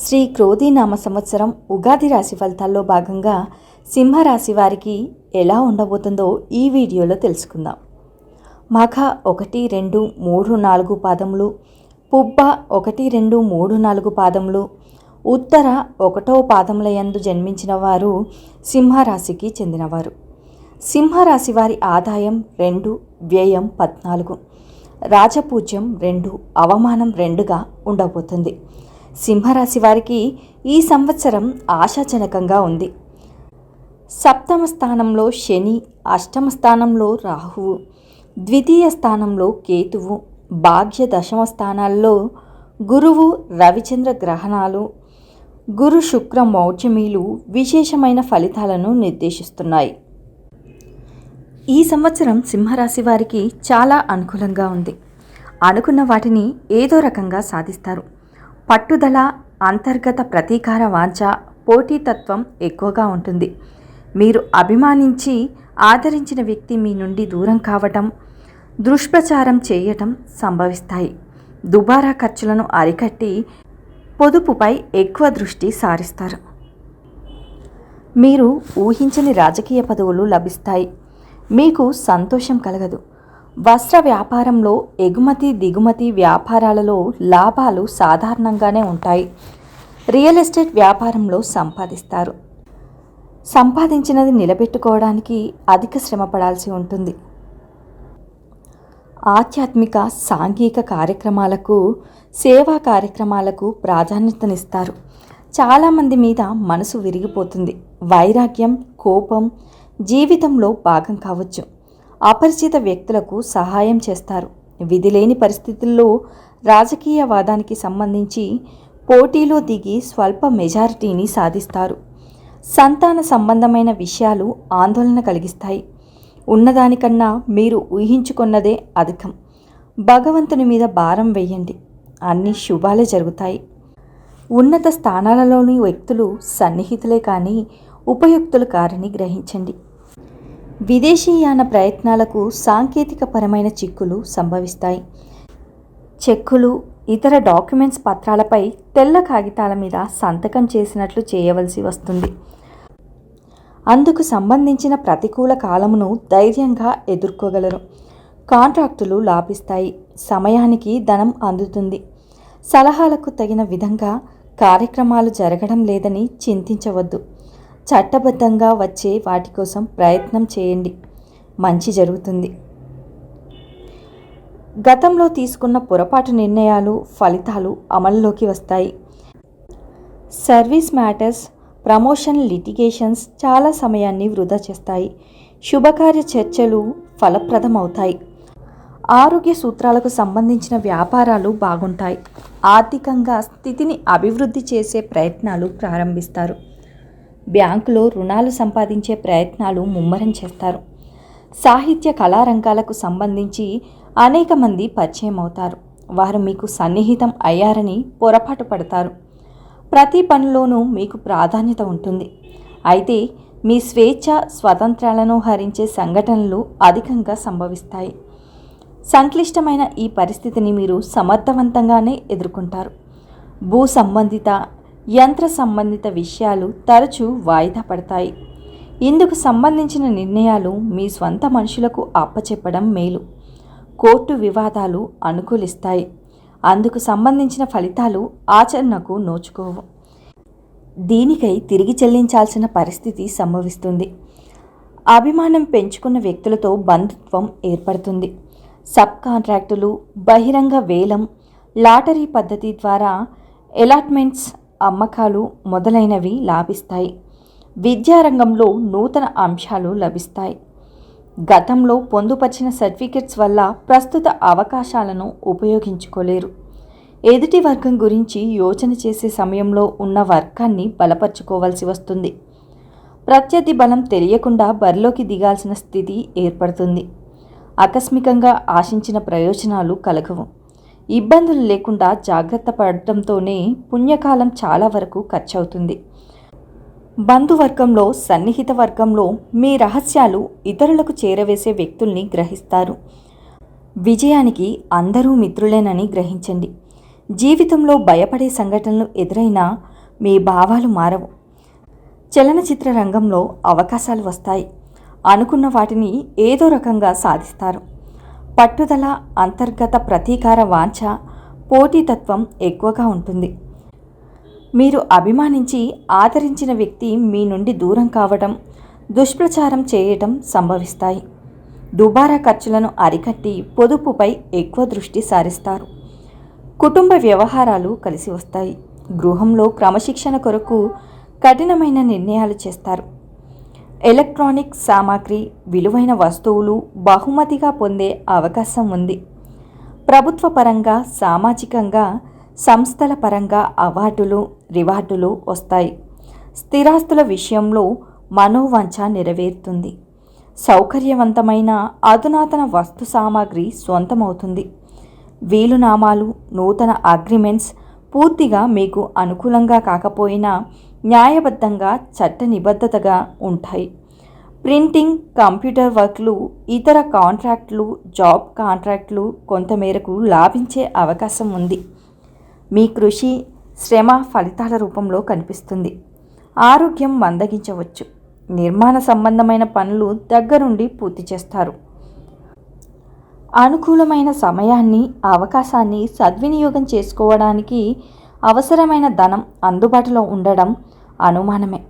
శ్రీ క్రోధీనామ సంవత్సరం ఉగాది రాశి ఫలితాల్లో భాగంగా సింహరాశి వారికి ఎలా ఉండబోతుందో ఈ వీడియోలో తెలుసుకుందాం. మఖ ఒకటి రెండు మూడు నాలుగు పాదములు పుబ్బ ఒకటి రెండు మూడు నాలుగు పాదములు ఉత్తర ఒకటో పాదముల యందు జన్మించిన వారు సింహరాశికి చెందినవారు. సింహరాశి వారి ఆదాయం రెండు వ్యయం పద్నాలుగు. రాజపూజ్యం రెండు అవమానం రెండుగా ఉండబోతుంది. సింహరాశి వారికి ఈ సంవత్సరం ఆశాజనకంగా ఉంది. సప్తమ స్థానంలో శని అష్టమ స్థానంలో రాహువు ద్వితీయ స్థానంలో కేతువు భాగ్య దశమ స్థానాల్లో గురువు రవిచంద్ర గ్రహణాలు గురు శుక్ర మౌఢ్యమీలు విశేషమైన ఫలితాలను నిర్దేశిస్తున్నాయి. ఈ సంవత్సరం సింహరాశి వారికి చాలా అనుకూలంగా ఉంది. అనుకున్న వాటిని ఏదో రకంగా సాధిస్తారు. పట్టుదల అంతర్గత ప్రతీకార వాంఛ పోటీతత్వం ఎక్కువగా ఉంటుంది. మీరు అభిమానించి ఆదరించిన వ్యక్తి మీ నుండి దూరం కావటం దుష్ప్రచారం చేయటం సంభవిస్తాయి. దుబారా ఖర్చులను అరికట్టి పొదుపుపై ఎక్కువ దృష్టి సారిస్తారు. మీరు ఊహించని రాజకీయ పదవులు లభిస్తాయి. మీకు సంతోషం కలగదు. వస్త్ర వ్యాపారంలో ఎగుమతి దిగుమతి వ్యాపారాలలో లాభాలు సాధారణంగానే ఉంటాయి. రియల్ ఎస్టేట్ వ్యాపారంలో సంపాదిస్తారు. సంపాదించినది నిలబెట్టుకోవడానికి అధిక శ్రమ పడాల్సి ఉంటుంది. ఆధ్యాత్మిక సాంఘిక కార్యక్రమాలకు సేవా కార్యక్రమాలకు ప్రాధాన్యతనిస్తారు. చాలామంది మీద మనసు విరిగిపోతుంది. వైరాగ్యం కోపం జీవితంలో భాగం కావచ్చు. అపరిచిత వ్యక్తులకు సహాయం చేస్తారు. విధి లేని పరిస్థితుల్లో రాజకీయవాదానికి సంబంధించి పోటీలో దిగి స్వల్ప మెజారిటీని సాధిస్తారు. సంతాన సంబంధమైన విషయాలు ఆందోళన కలిగిస్తాయి. ఉన్నదానికన్నా మీరు ఊహించుకున్నదే అధికం. భగవంతుని మీద భారం వేయండి. అన్ని శుభాలే జరుగుతాయి. ఉన్నత స్థానాలలోని వ్యక్తులు సన్నిహితులే కానీ ఉపయుక్తులు కారని గ్రహించండి. విదేశీయాన ప్రయత్నాలకు సాంకేతికపరమైన చిక్కులు సంభవిస్తాయి. చెక్కులు ఇతర డాక్యుమెంట్స్ పత్రాలపై తెల్ల కాగితాల మీద సంతకం చేసినట్లు చేయవలసి వస్తుంది. అందుకు సంబంధించిన ప్రతికూల కాలమును ధైర్యంగా ఎదుర్కోగలరు. కాంట్రాక్టులు లాభిస్తాయి. సమయానికి ధనం అందుతుంది. సలహాలకు తగిన విధంగా కార్యక్రమాలు జరగడం లేదని చింతించవద్దు. చట్టబద్ధంగా వచ్చే వాటి కోసం ప్రయత్నం చేయండి. మంచి జరుగుతుంది. గతంలో తీసుకున్న పొరపాటు నిర్ణయాలు ఫలితాలు అమల్లోకి వస్తాయి. సర్వీస్ మ్యాటర్స్ ప్రమోషన్ లిటిగేషన్స్ చాలా సమయాన్ని వృధా చేస్తాయి. శుభకార్య చర్చలు ఫలప్రదమవుతాయి. ఆరోగ్య సూత్రాలకు సంబంధించిన వ్యాపారాలు బాగుంటాయి. ఆర్థికంగా స్థితిని అభివృద్ధి చేసే ప్రయత్నాలు ప్రారంభిస్తారు. బ్యాంకులో రుణాలు సంపాదించే ప్రయత్నాలు ముమ్మరం చేస్తారు. సాహిత్య కళారంగాలకు సంబంధించి అనేక మంది పరిచయం అవుతారు వారు మీకు సన్నిహితం అయ్యారని పొరపాటు పడతారు. ప్రతి పనిలోనూ మీకు ప్రాధాన్యత ఉంటుంది. అయితే మీ స్వేచ్ఛ స్వతంత్రాలను హరించే సంఘటనలు అధికంగా సంభవిస్తాయి. సంక్లిష్టమైన ఈ పరిస్థితిని మీరు సమర్థవంతంగానే ఎదుర్కొంటారు. భూ సంబంధిత యంత్ర సంబంధిత విషయాలు తరచూ వాయిదా పడతాయి. ఇందుకు సంబంధించిన నిర్ణయాలు మీ స్వంత మనుషులకు అప్పచెప్పడం మేలు. కోర్టు వివాదాలు అనుకూలిస్తాయి. అందుకు సంబంధించిన ఫలితాలు ఆచరణకు నోచుకోవు. దీనికై తిరిగి చెల్లించాల్సిన పరిస్థితి సంభవిస్తుంది. అభిమానం పెంచుకున్న వ్యక్తులతో బంధుత్వం ఏర్పడుతుంది. సబ్ కాంట్రాక్టులు బహిరంగ వేలం లాటరీ పద్ధతి ద్వారా అలాట్మెంట్స్ అమ్మకాలు మొదలైనవి లాభిస్తాయి. విద్యారంగంలో నూతన అంశాలు లభిస్తాయి. గతంలో పొందుపరిచిన సర్టిఫికెట్స్ వల్ల ప్రస్తుత అవకాశాలను ఉపయోగించుకోలేరు. ఎదుటి వర్గం గురించి యోచన చేసే సమయంలో ఉన్న వర్గాన్ని బలపరుచుకోవాల్సి వస్తుంది. ప్రత్యర్థి బలం తెలియకుండా బరిలోకి దిగాల్సిన స్థితి ఏర్పడుతుంది. ఆకస్మికంగా ఆశించిన ప్రయోజనాలు కలగవు. ఇబ్బందులు లేకుండా జాగ్రత్త పడటంతోనే పుణ్యకాలం చాలా వరకు ఖర్చవుతుంది. బంధువర్గంలో సన్నిహిత వర్గంలో మీ రహస్యాలు ఇతరులకు చేరవేసే వ్యక్తుల్ని గ్రహిస్తారు. విజయానికి అందరూ మిత్రులేనని గ్రహించండి. జీవితంలో భయపడే సంఘటనలు ఎదురైనా మీ భావాలు మారవు. చలనచిత్ర రంగంలో అవకాశాలు వస్తాయి. అనుకున్న వాటిని ఏదో రకంగా సాధిస్తారు. పట్టుదల అంతర్గత ప్రతీకార వాంఛ పోటీతత్వం ఎక్కువగా ఉంటుంది. మీరు అభిమానించి ఆదరించిన వ్యక్తి మీ నుండి దూరం కావడం దుష్ప్రచారం చేయటం సంభవిస్తాయి. దుబారా ఖర్చులను అరికట్టి పొదుపుపై ఎక్కువ దృష్టి సారిస్తారు. కుటుంబ వ్యవహారాలు కలిసి వస్తాయి. గృహంలో క్రమశిక్షణ కొరకు కఠినమైన నిర్ణయాలు చేస్తారు. ఎలక్ట్రానిక్ సామాగ్రి విలువైన వస్తువులు బహుమతిగా పొందే అవకాశం ఉంది. ప్రభుత్వ పరంగా సామాజికంగా సంస్థల పరంగా అవార్డులు రివార్డులు వస్తాయి. స్థిరాస్తుల విషయంలో మనోవంచ నెరవేరుతుంది. సౌకర్యవంతమైన అధునాతన వస్తు సామాగ్రి సొంతమవుతుంది. వీలునామాలు నూతన అగ్రిమెంట్స్ పూర్తిగా మీకు అనుకూలంగా కాకపోయినా న్యాయబద్ధంగా చట్ట నిబద్ధతగా ఉంటాయి. ప్రింటింగ్ కంప్యూటర్ వర్క్లు ఇతర కాంట్రాక్ట్లు జాబ్ కాంట్రాక్ట్లు కొంతమేరకు లాభించే అవకాశం ఉంది. మీ కృషి శ్రమ ఫలితాల రూపంలో కనిపిస్తుంది. ఆరోగ్యం మందగించవచ్చు. నిర్మాణ సంబంధమైన పనులు దగ్గరుండి పూర్తి చేస్తారు. అనుకూలమైన సమయాన్ని అవకాశాన్ని సద్వినియోగం చేసుకోవడానికి అవసరమైన ధనం అందుబాటులో ఉండడం అనుమానమే.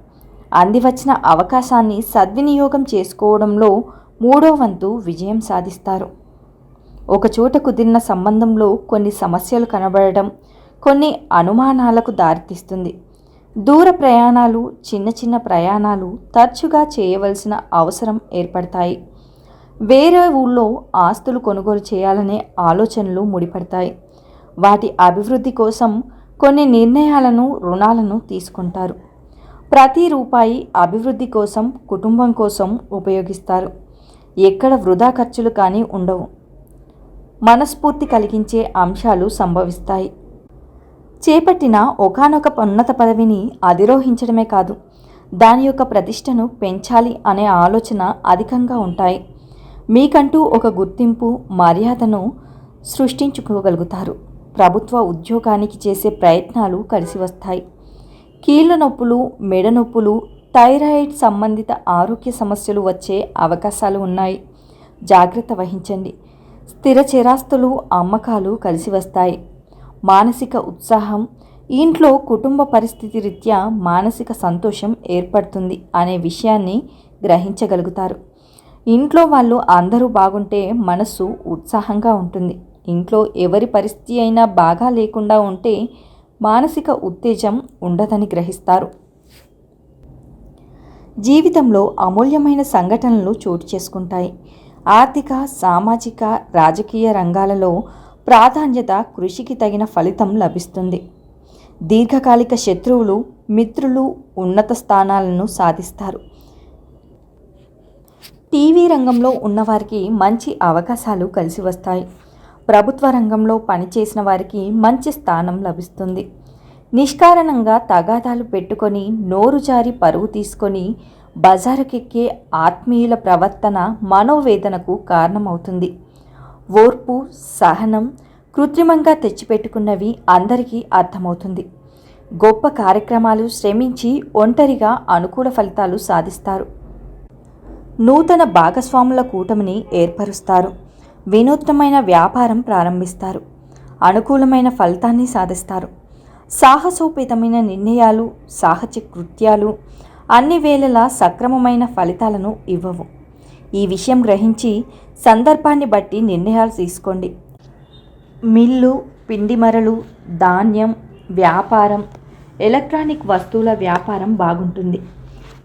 అందివచ్చిన అవకాశాన్ని సద్వినియోగం చేసుకోవడంలో మూడో వంతు విజయం సాధిస్తారు. ఒకచోట కుదిరిన సంబంధంలో కొన్ని సమస్యలు కనబడడం కొన్ని అనుమానాలకు దారితీస్తుంది. దూర ప్రయాణాలు చిన్న చిన్న ప్రయాణాలు తరచుగా చేయవలసిన అవసరం ఏర్పడతాయి. వేరే ఊళ్ళో ఆస్తులు కొనుగోలు చేయాలనే ఆలోచనలు ముడిపడతాయి. వాటి అభివృద్ధి కోసం కొన్ని నిర్ణయాలను రుణాలను తీసుకుంటారు. ప్రతి రూపాయి అభివృద్ధి కోసం కుటుంబం కోసం ఉపయోగిస్తారు. ఎక్కడ వృధా ఖర్చులు కానీ ఉండవు. మనస్ఫూర్తి కలిగించే అంశాలు సంభవిస్తాయి. చేపట్టిన ఒకనొక ఉన్నత పదవిని అధిరోహించడమే కాదు దాని యొక్క ప్రతిష్టను పెంచాలి అనే ఆలోచన అధికంగా ఉంటాయి. మీకంటూ ఒక గుర్తింపు మర్యాదను సృష్టించుకోగలుగుతారు. ప్రభుత్వ ఉద్యోగానికి చేసే ప్రయత్నాలు కలిసి వస్తాయి. కీళ్ళ నొప్పులు మెడ నొప్పులు థైరాయిడ్ సంబంధిత ఆరోగ్య సమస్యలు వచ్చే అవకాశాలు ఉన్నాయి. జాగ్రత్త వహించండి. స్థిర చిరాస్తులు అమ్మకాలు కలిసి వస్తాయి. మానసిక ఉత్సాహం ఇంట్లో కుటుంబ పరిస్థితి రీత్యా మానసిక సంతోషం ఏర్పడుతుంది అనే విషయాన్ని గ్రహించగలుగుతారు. ఇంట్లో వాళ్ళు అందరూ బాగుంటే మనసు ఉత్సాహంగా ఉంటుంది. ఇంట్లో ఎవరి పరిస్థితి అయినా బాగా లేకుండా ఉంటే మానసిక ఉత్తేజం ఉండదని గ్రహిస్తారు. జీవితంలో అమూల్యమైన సంఘటనలు చోటు చేసుకుంటాయి. ఆర్థిక సామాజిక రాజకీయ రంగాలలో ప్రాధాన్యత కృషికి తగిన ఫలితం లభిస్తుంది. దీర్ఘకాలిక శత్రువులు మిత్రులు ఉన్నత స్థానాలను సాధిస్తారు. టీవీ రంగంలో ఉన్నవారికి మంచి అవకాశాలు కలిసి వస్తాయి. ప్రభుత్వ రంగంలో పనిచేసిన వారికి మంచి స్థానం లభిస్తుంది. నిష్కారణంగా తగాదాలు పెట్టుకొని నోరు జారి పరువు తీసుకొని బజారుకెక్కే ఆత్మీయుల ప్రవర్తన మనోవేదనకు కారణమవుతుంది. ఓర్పు సహనం కృత్రిమంగా తెచ్చిపెట్టుకున్నవి అందరికీ అర్థమవుతుంది. గొప్ప కార్యక్రమాలు శ్రమించి ఒంటరిగా అనుకూల ఫలితాలు సాధిస్తారు. నూతన భాగస్వాముల కూటమిని ఏర్పరుస్తారు. వినూత్నమైన వ్యాపారం ప్రారంభిస్తారు. అనుకూలమైన ఫలితాన్ని సాధిస్తారు. సాహసోపేతమైన నిర్ణయాలు సాహచ కృత్యాలు అన్ని వేళలా సక్రమమైన ఫలితాలను ఇవ్వవు. ఈ విషయం గ్రహించి సందర్భాన్ని బట్టి నిర్ణయాలు తీసుకోండి. మిల్లు పిండిమరలు ధాన్యం వ్యాపారం ఎలక్ట్రానిక్ వస్తువుల వ్యాపారం బాగుంటుంది.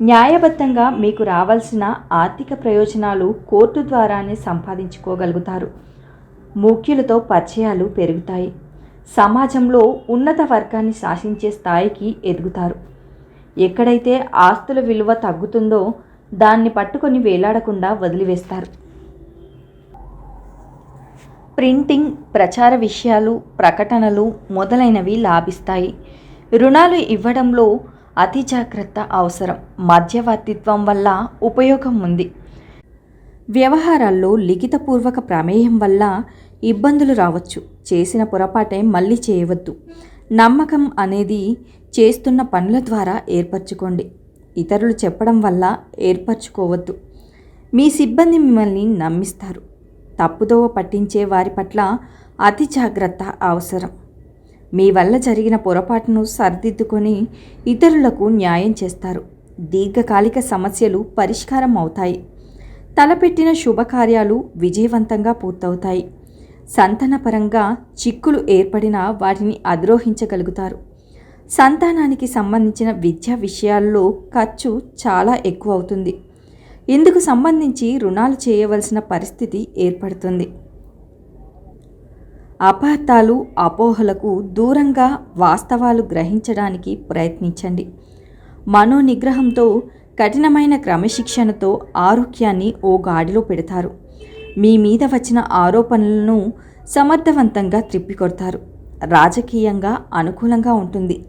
న్యాయబద్ధంగా మీకు రావాల్సిన ఆర్థిక ప్రయోజనాలు కోర్టు ద్వారానే సంపాదించుకోగలుగుతారు. ముఖ్యులతో పరిచయాలు పెరుగుతాయి. సమాజంలో ఉన్నత వర్గాన్ని శాసించే స్థాయికి ఎదుగుతారు. ఎక్కడైతే ఆస్తుల విలువ తగ్గుతుందో దాన్ని పట్టుకొని వేలాడకుండా వదిలివేస్తారు. ప్రింటింగ్ ప్రచార విషయాలు ప్రకటనలు మొదలైనవి లాభిస్తాయి. రుణాలు ఇవ్వడంలో అతి జాగ్రత్త అవసరం. మధ్యవర్తిత్వం వల్ల ఉపయోగం ఉంది. వ్యవహారాల్లో లిఖితపూర్వక ప్రమేయం వల్ల ఇబ్బందులు రావచ్చు. చేసిన పొరపాటే మళ్ళీ చేయవద్దు. నమ్మకం అనేది చేస్తున్న పనుల ద్వారా ఏర్పరచుకోండి. ఇతరులు చెప్పడం వల్ల ఏర్పరచుకోవద్దు. మీ సిబ్బంది మిమ్మల్ని నమ్మిస్తారు. తప్పుదోవ పట్టించే వారి పట్ల అతి జాగ్రత్త అవసరం. మీ వల్ల జరిగిన పొరపాటును సరిదిద్దుకొని ఇతరులకు న్యాయం చేస్తారు. దీర్ఘకాలిక సమస్యలు పరిష్కారం అవుతాయి. తలపెట్టిన శుభకార్యాలు విజయవంతంగా పూర్తవుతాయి. సంతానపరంగా చిక్కులు ఏర్పడినా వాటిని అధిరోహించగలుగుతారు. సంతానానికి సంబంధించిన విద్యా విషయాల్లో ఖర్చు చాలా ఎక్కువ అవుతుంది. ఇందుకు సంబంధించి రుణాలు చేయవలసిన పరిస్థితి ఏర్పడుతుంది. అపార్థాలు అపోహలకు దూరంగా వాస్తవాలు గ్రహించడానికి ప్రయత్నించండి. మనోనిగ్రహంతో కఠినమైన క్రమశిక్షణతో ఆరోగ్యాన్ని ఓ గాడిలో పెడతారు. మీ మీద వచ్చిన ఆరోపణలను సమర్థవంతంగా త్రిప్పికొడతారు. రాజకీయంగా అనుకూలంగా ఉంటుంది.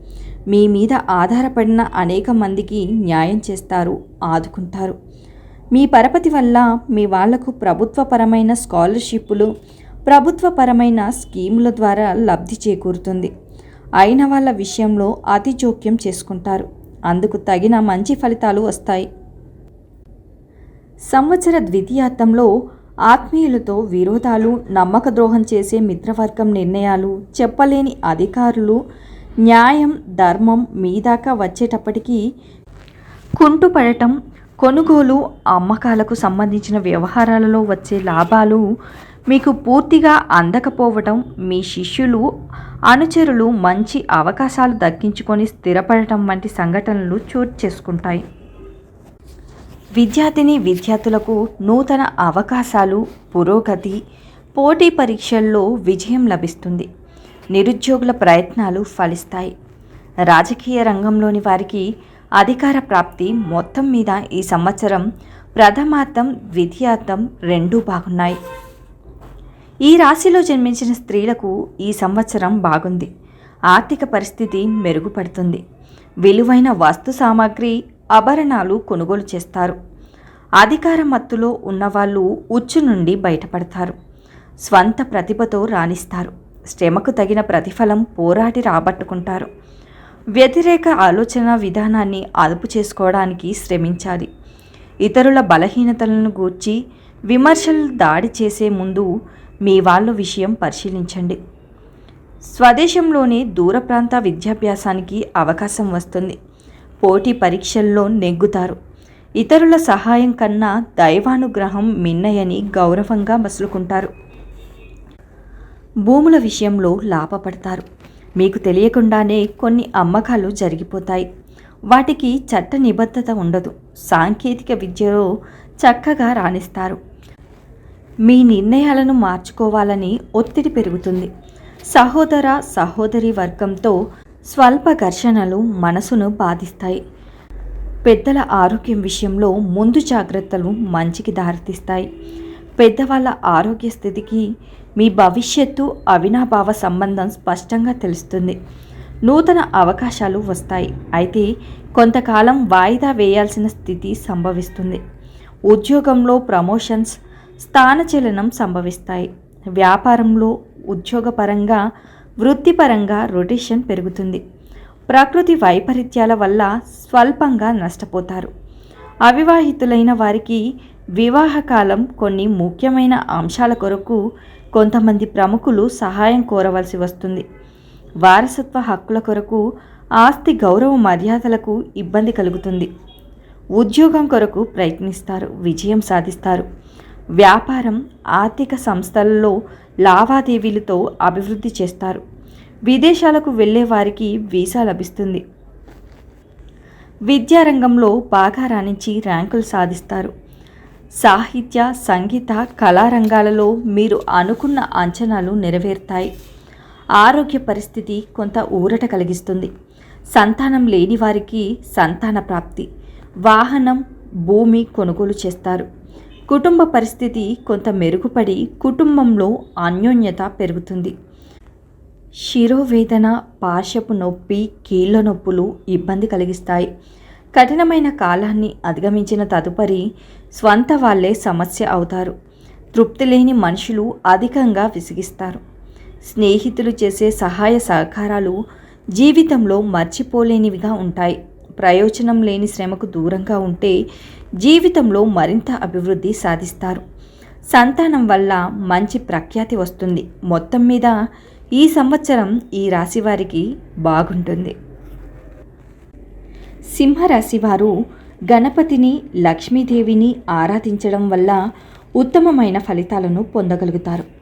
మీ మీద ఆధారపడిన అనేక మందికి న్యాయం చేస్తారు ఆదుకుంటారు. మీ పరపతి వల్ల మీ వాళ్ళకు ప్రభుత్వపరమైన స్కాలర్షిప్లు ప్రభుత్వపరమైన స్కీముల ద్వారా లబ్ధి చేకూరుతుంది. అయిన వాళ్ళ విషయంలో అతి జోక్యం చేసుకుంటారు. అందుకు తగిన మంచి ఫలితాలు వస్తాయి. సంవత్సర ద్వితీయార్థంలో ఆత్మీయులతో విరోధాలు నమ్మక ద్రోహం చేసే మిత్రవర్గం నిర్ణయాలు చెప్పలేని అధికారులు న్యాయం ధర్మం మీ దాకా వచ్చేటప్పటికీ కుంటుపడటం కొనుగోలు అమ్మకాలకు సంబంధించిన వ్యవహారాలలో వచ్చే లాభాలు మీకు పూర్తిగా అందకపోవటం మీ శిష్యులు అనుచరులు మంచి అవకాశాలు దక్కించుకొని స్థిరపడటం వంటి సంఘటనలు చోటు చేసుకుంటాయి. విద్యార్థిని విద్యార్థులకు నూతన అవకాశాలు పురోగతి పోటీ పరీక్షల్లో విజయం లభిస్తుంది. నిరుద్యోగుల ప్రయత్నాలు ఫలిస్తాయి. రాజకీయ రంగంలోని వారికి అధికార ప్రాప్తి మొత్తం మీద ఈ సంవత్సరం ప్రథమార్థం ద్వితీయార్థం రెండూ బాగున్నాయి. ఈ రాశిలో జన్మించిన స్త్రీలకు ఈ సంవత్సరం బాగుంది. ఆర్థిక పరిస్థితి మెరుగుపడుతుంది. విలువైన వస్తు సామాగ్రి ఆభరణాలు కొనుగోలు చేస్తారు. అధికార మత్తులో ఉన్నవాళ్ళు ఉచ్చు నుండి బయటపడతారు. స్వంత ప్రతిభతో రాణిస్తారు. శ్రమకు తగిన ప్రతిఫలం పోరాటి రాబట్టుకుంటారు. వ్యతిరేక ఆలోచన విధానాన్ని అదుపు చేసుకోవడానికి శ్రమించాలి. ఇతరుల బలహీనతలను గూర్చి విమర్శలు దాడి చేసే ముందు మీ వాళ్ళ విషయం పరిశీలించండి. స్వదేశంలోని దూర ప్రాంత విద్యాభ్యాసానికి అవకాశం వస్తుంది. పోటీ పరీక్షల్లో నెగ్గుతారు. ఇతరుల సహాయం కన్నా దైవానుగ్రహం మిన్నయని గౌరవంగా మసులుకుంటారు. భూముల విషయంలో లాభపడతారు. మీకు తెలియకుండానే కొన్ని అమ్మకాలు జరిగిపోతాయి. వాటికి చట్ట నిబద్ధత ఉండదు. సాంకేతిక విద్యలో చక్కగా రాణిస్తారు. మీ నిర్ణయాలను మార్చుకోవాలని ఒత్తిడి పెరుగుతుంది. సహోదర సహోదరి వర్గంతో స్వల్ప ఘర్షణలు మనసును బాధిస్తాయి. పెద్దల ఆరోగ్యం విషయంలో ముందు జాగ్రత్తలు మంచికి దారితీస్తాయి. పెద్దవాళ్ళ ఆరోగ్య స్థితికి మీ భవిష్యత్తు అవినాభావ సంబంధం స్పష్టంగా తెలుస్తుంది. నూతన అవకాశాలు వస్తాయి. అయితే కొంతకాలం వాయిదా వేయాల్సిన స్థితి సంభవిస్తుంది. ఉద్యోగంలో ప్రమోషన్స్ స్థానచలనం సంభవిస్తాయి. వ్యాపారంలో ఉద్యోగపరంగా వృత్తిపరంగా రొటేషన్ పెరుగుతుంది. ప్రకృతి వైపరీత్యాల వల్ల స్వల్పంగా నష్టపోతారు. అవివాహితులైన వారికి వివాహకాలం కొన్ని ముఖ్యమైన అంశాల కొరకు కొంతమంది ప్రముఖులు సహాయం కోరవలసి వస్తుంది. వారసత్వ హక్కుల కొరకు ఆస్తి గౌరవ మర్యాదలకు ఇబ్బంది కలుగుతుంది. ఉద్యోగం కొరకు ప్రయత్నిస్తారు విజయం సాధిస్తారు. వ్యాపారం ఆర్థిక సంస్థలలో లావాదేవీలతో అభివృద్ధి చేస్తారు. విదేశాలకు వెళ్ళే వారికి వీసా లభిస్తుంది. విద్యారంగంలో బాగా రాణించి ర్యాంకులు సాధిస్తారు. సాహిత్య సంగీత కళారంగాలలో మీరు అనుకున్న అంచనాలు నెరవేరుతాయి. ఆరోగ్య పరిస్థితి కొంత ఊరట కలిగిస్తుంది. సంతానం లేని వారికి సంతాన ప్రాప్తి. వాహనం భూమి కొనుగోలు చేస్తారు. కుటుంబ పరిస్థితి కొంత మెరుగుపడి కుటుంబంలో అన్యోన్యత పెరుగుతుంది. శిరోవేదన పాశపు నొప్పి కీళ్ళ నొప్పులు ఇబ్బంది కలిగిస్తాయి. కఠినమైన కాలాన్ని అధిగమించిన తదుపరి స్వంత వాళ్ళే సమస్య అవుతారు. తృప్తి లేని మనుషులు అధికంగా విసిగిస్తారు. స్నేహితులు చేసే సహాయ సహకారాలు జీవితంలో మర్చిపోలేనివిగా ఉంటాయి. ప్రయోజనం లేని శ్రమకు దూరంగా ఉంటే జీవితంలో మరింత అభివృద్ధి సాధిస్తారు. సంతానం వల్ల మంచి ప్రఖ్యాతి వస్తుంది. మొత్తం మీద ఈ సంవత్సరం ఈ రాశి వారికి బాగుంటుంది. సింహరాశి వారు గణపతిని లక్ష్మీదేవిని ఆరాధించడం వల్ల ఉత్తమమైన ఫలితాలను పొందగలుగుతారు.